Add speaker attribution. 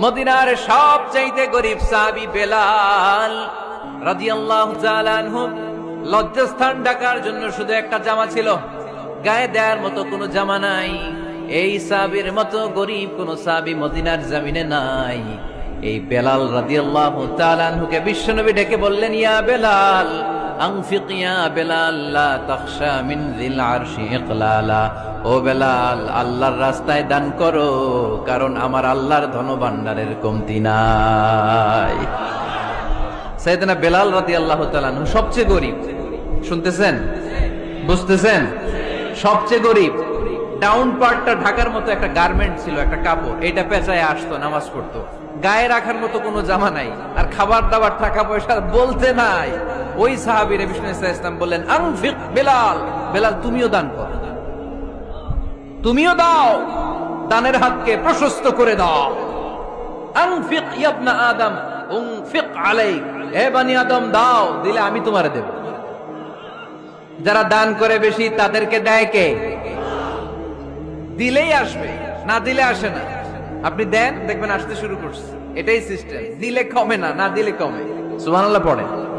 Speaker 1: মদিনার সবচাইতে গরিব সাহাবী বেলাল রাদিয়াল্লাহু তাআলা আনহু। লজ্জাস্থান ঢাকার জন্য শুধু একটা জামা ছিল। গায়ে দেওয়ার মতো কোনো জামা নাই। এই সাহাবীর মতো গরিব কোন সাহাবী মদিনার জমিনে নাই। এই বেলাল রাদিয়াল্লাহু তাআলা আনহুকে বিশ্বনবী ডেকে বললেন, ইয়া বেলাল আনফিক ইয়া বেলাল, লা তাখশা মিন যিল আরশি ইকলালা। ও বেলাল, আল্লাহর রাস্তায় দান করো, কারণ আমার আল্লাহর ধনভাণ্ডারের কমতি নাই। সাইয়েদনা বেলাল তাআলা আনহু সবচেয়ে গরিব। শুনতেছেন? বুঝতেছেন? সবচেয়ে গরিব। ডাউন পার্টটা ঢাকার মতো একটা গার্মেন্ট ছিল, একটা কাপড়। এটা পেঁচায় আসতো, নামাজ পড়তো। গায়ে রাখার মতো কোনো জামা নাই। আর খাবার দাবার টাকা পয়সা বলতে নাই। ওই সাহাবীর ইসলাম বললেন, আনফিক বেলাল বেলাল, তুমিও দান কর। তুমিও দাও, দানের হাতকে প্রশস্ত করে দাও। আনফিক ইয়াবনা আদম, উনফিক আলাইক। হে বানি আদম, দাও, দিলে আমি তোমারে দেব। যারা দান করে বেশি, তাদেরকে দেয় কে? দিলেই আসবে, না দিলে আসে না। আপনি দেন, দেখবেন আসতে শুরু করছে। এটাই সিস্টেম দিলে কমে না না দিলে কমে। সুবহানাল্লাহ, পড়েন।